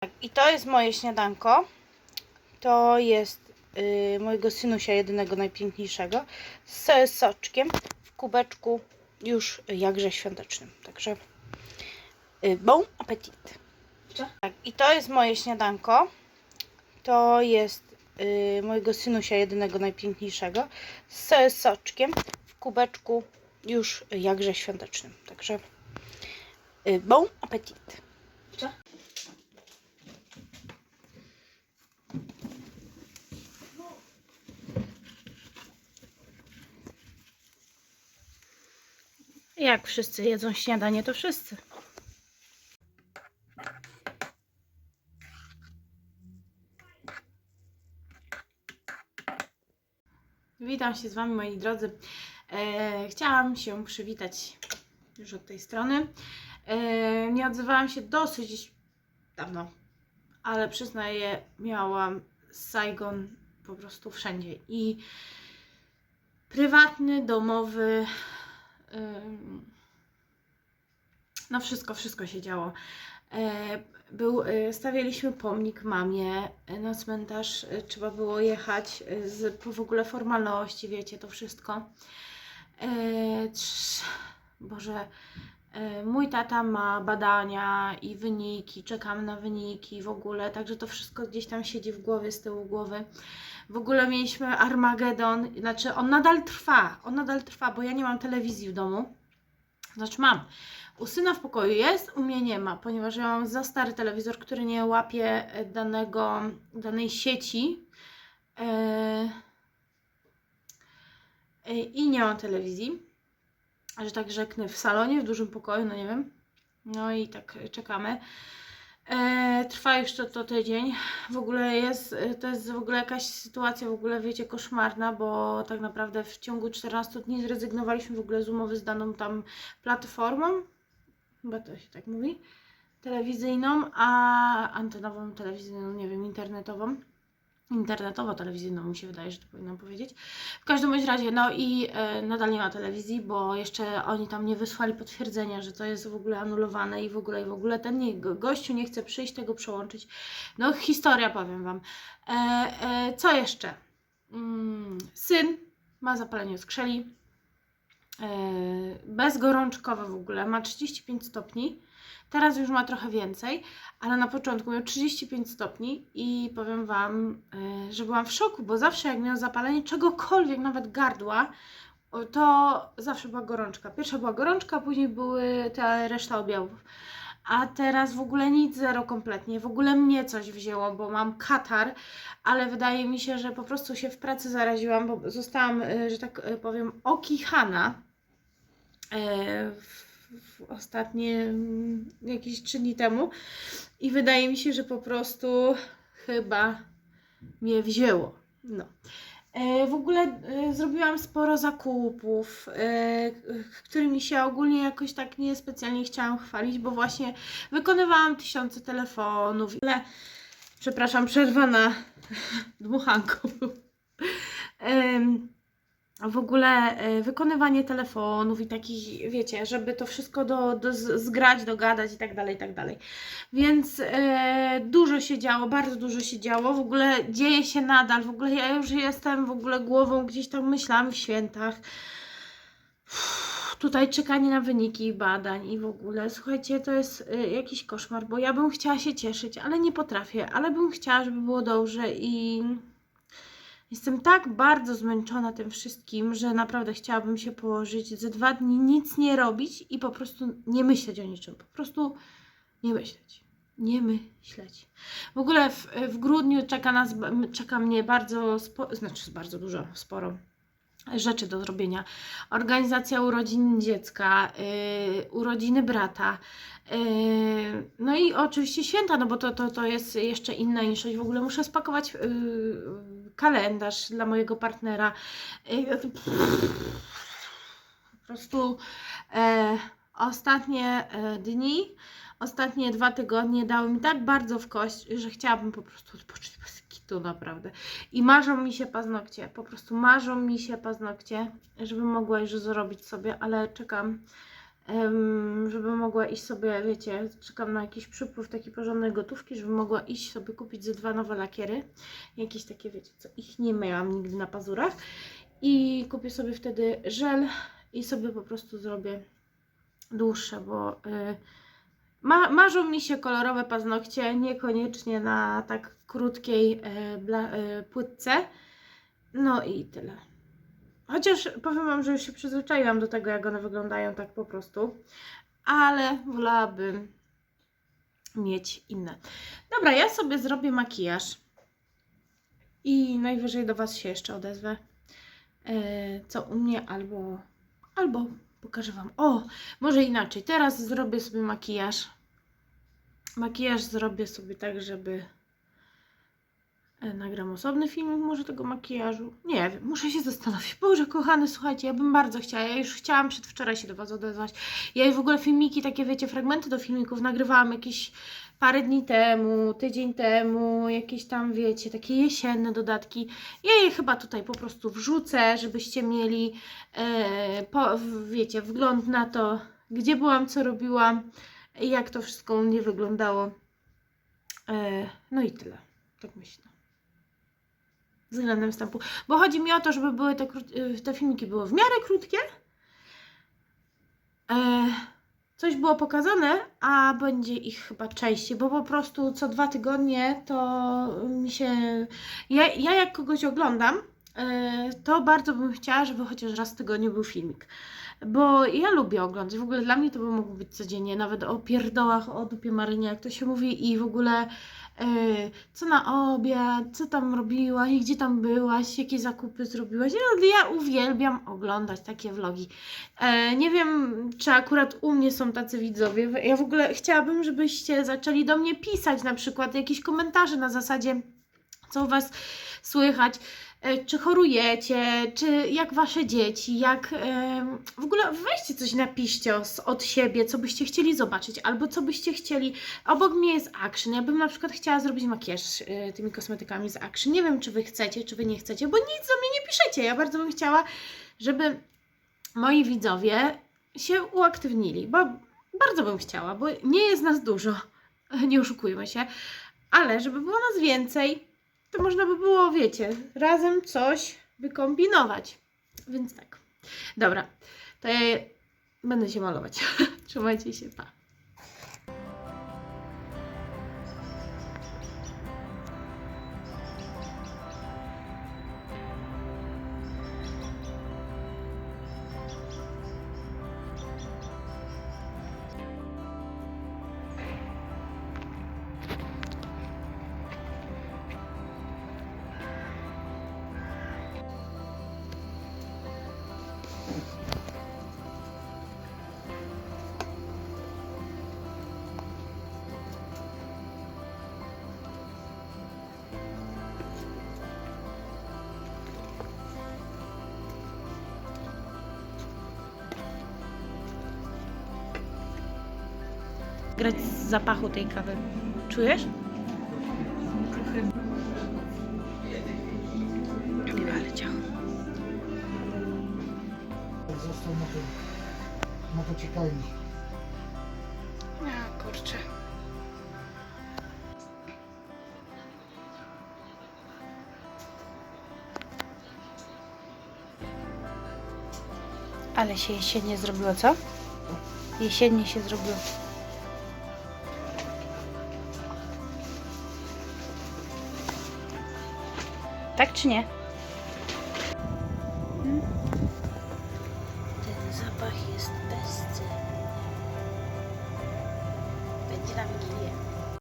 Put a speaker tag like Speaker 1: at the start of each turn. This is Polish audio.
Speaker 1: Tak, I to jest moje śniadanko. To jest y, mojego synusia, jedynego najpiękniejszego, z soczkiem w kubeczku już jakże świątecznym. Także y, bon appetit. Tak, I to jest moje śniadanko. To jest y, mojego synusia, jedynego najpiękniejszego, z soczkiem w kubeczku już jakże świątecznym. Także y, bon appetit. Jak wszyscy jedzą śniadanie, to wszyscy. Witam się z Wami, moi drodzy. E, chciałam się przywitać już od tej strony. E, nie odzywałam się dosyć dawno, ale przyznaję, miałam Saigon po prostu wszędzie. I prywatny, domowy, ym, no wszystko, wszystko się działo. E, Był, e, stawialiśmy pomnik mamie na cmentarz, e, trzeba było jechać z, po w ogóle formalności, wiecie, to wszystko. Boże, mój tata ma badania i wyniki, czekamy na wyniki w ogóle, także to wszystko gdzieś tam siedzi w głowie, z tyłu głowy. W ogóle mieliśmy Armagedon, znaczy on nadal trwa, on nadal trwa, bo ja nie mam telewizji w domu. Znaczy mam. U syna w pokoju jest, u mnie nie ma, ponieważ ja mam za stary telewizor, który nie łapie e, danego, danej sieci. E, I nie mam telewizji. Że tak rzeknę w salonie, w dużym pokoju, no nie wiem. No i tak czekamy. E, trwa już to, to tydzień. W ogóle jest, to jest w ogóle jakaś sytuacja w ogóle, wiecie, koszmarna, bo tak naprawdę w ciągu 14 dni zrezygnowaliśmy w ogóle z umowy z daną tam platformą, chyba to się tak mówi, telewizyjną, a antenową, telewizyjną, nie wiem, internetową. Internetowo-telewizyjną mi się wydaje, że to powinnam powiedzieć. W każdym bądź razie, no i e, nadal nie ma telewizji, bo jeszcze oni tam nie wysłali potwierdzenia, że to jest w ogóle anulowane i w ogóle, i w ogóle ten nie, go- gościu nie chce przyjść, tego przełączyć. No historia, powiem Wam. E, e, co jeszcze? Mm, syn ma zapalenie skrzeli. E, bezgorączkowe w ogóle, ma 35 stopni. Teraz już ma trochę więcej, ale na początku miał 35 stopni i powiem Wam, e, że byłam w szoku, bo zawsze jak miał zapalenie czegokolwiek, nawet gardła, to zawsze była gorączka. Pierwsza była gorączka, później były te reszta objawów. A teraz w ogóle nic, zero kompletnie. W ogóle mnie coś wzięło, bo mam katar, ale wydaje mi się, że po prostu się w pracy zaraziłam, bo zostałam, e, że tak powiem, okichana ostatnie mm, jakieś trzy dni temu i wydaje mi się, że po prostu chyba mnie wzięło. No. E, W ogóle e, zrobiłam sporo zakupów, e, którymi się ogólnie jakoś tak niespecjalnie chciałam chwalić, bo właśnie wykonywałam tysiące telefonów. Ale, przepraszam, przerwa na dmuchanku. W ogóle e, wykonywanie telefonów i takich, wiecie, żeby to wszystko do, do zgrać, dogadać i tak dalej, i tak dalej. Więc e, dużo się działo, bardzo dużo się działo. W ogóle dzieje się nadal. W ogóle ja już jestem w ogóle głową gdzieś tam myślami w świętach. Tutaj czekanie na wyniki badań i w ogóle, słuchajcie, to jest e, jakiś koszmar, bo ja bym chciała się cieszyć, ale nie potrafię, ale bym chciała, żeby było dobrze i Jestem tak bardzo zmęczona tym wszystkim, że naprawdę chciałabym się położyć ze dwa dni, nic nie robić i po prostu nie myśleć o niczym. Po prostu nie myśleć. Nie myśleć. W ogóle w, w grudniu czeka, nas, czeka mnie bardzo, spo, znaczy bardzo dużo, sporo rzeczy do zrobienia. Organizacja urodzin dziecka, yy, urodziny brata, yy, no i oczywiście święta, no bo to, to, to jest jeszcze inna niż w ogóle muszę spakować yy, kalendarz dla mojego partnera. Po prostu e, ostatnie e, dni, ostatnie dwa tygodnie dały mi tak bardzo w kość, że chciałabym po prostu odpocząć bez kitu, naprawdę. I marzą mi się paznokcie, po prostu marzą mi się paznokcie, żebym mogła już zrobić sobie, ale czekam żeby mogła iść sobie, wiecie, czekam na jakiś przypływ taki porządnej gotówki, żeby mogła iść sobie kupić ze dwa nowe lakiery, jakieś takie, wiecie, co ich nie miałam nigdy na pazurach i kupię sobie wtedy żel i sobie po prostu zrobię dłuższe, bo y, ma, marzą mi się kolorowe paznokcie, niekoniecznie na tak krótkiej y, bla, y, płytce. No i tyle. Chociaż powiem Wam, że już się przyzwyczaiłam do tego, jak one wyglądają tak po prostu, ale wolałabym mieć inne. Dobra, ja sobie zrobię makijaż i najwyżej do Was się jeszcze odezwę. E, co u mnie, albo, albo pokażę Wam. O, może inaczej. Teraz zrobię sobie makijaż. Makijaż zrobię sobie tak, żeby nagram osobny filmik może tego makijażu. Nie wiem, muszę się zastanowić. Boże, kochany, słuchajcie, ja bym bardzo chciała. Ja już chciałam przedwczoraj się do Was odezwać. Ja w ogóle filmiki, takie wiecie, fragmenty do filmików nagrywałam jakieś parę dni temu, tydzień temu, jakieś tam, wiecie, takie jesienne dodatki. Ja je chyba tutaj po prostu wrzucę, żebyście mieli, e, po, wiecie, wgląd na to, gdzie byłam, co robiłam, jak to wszystko u mnie wyglądało. E, no i tyle, tak myślę. Względem wstępu. Bo chodzi mi o to, żeby były te, y, te filmiki były w miarę krótkie. E, coś było pokazane, a będzie ich chyba częściej, bo po prostu co dwa tygodnie to mi się. Ja, ja jak kogoś oglądam, e, to bardzo bym chciała, żeby chociaż raz w tygodniu był filmik. Bo ja lubię oglądać. W ogóle dla mnie to by mogło być codziennie, nawet o pierdołach, o dupie Marynie, jak to się mówi, i w ogóle co na obiad, co tam robiłaś, gdzie tam byłaś, jakie zakupy zrobiłaś. Ja, ja uwielbiam oglądać takie vlogi. E, nie wiem, czy akurat u mnie są tacy widzowie. Ja w ogóle chciałabym, żebyście zaczęli do mnie pisać na przykład jakieś komentarze na zasadzie, co u Was słychać, e, czy chorujecie, czy jak Wasze dzieci, jak em, w ogóle weźcie coś, napiszcie od siebie, co byście chcieli zobaczyć, albo co byście chcieli. Obok mnie jest Action. Ja bym na przykład chciała zrobić makijaż e, tymi kosmetykami z Action. Nie wiem, czy Wy chcecie, czy Wy nie chcecie, bo nic do mnie nie piszecie. Ja bardzo bym chciała, żeby moi widzowie się uaktywnili, bo bardzo bym chciała, bo nie jest nas dużo, nie oszukujmy się, ale żeby było nas więcej, to można by było, wiecie, razem coś wykombinować. Więc tak. Dobra, to ja będę się malować. Trzymajcie się, pa. Grać z zapachu tej kawy. Czujesz?
Speaker 2: Poczekalni.
Speaker 1: Ja, kurczę. Ale się jesiennie zrobiło, co? Jesiennie się zrobiło. Tak czy nie?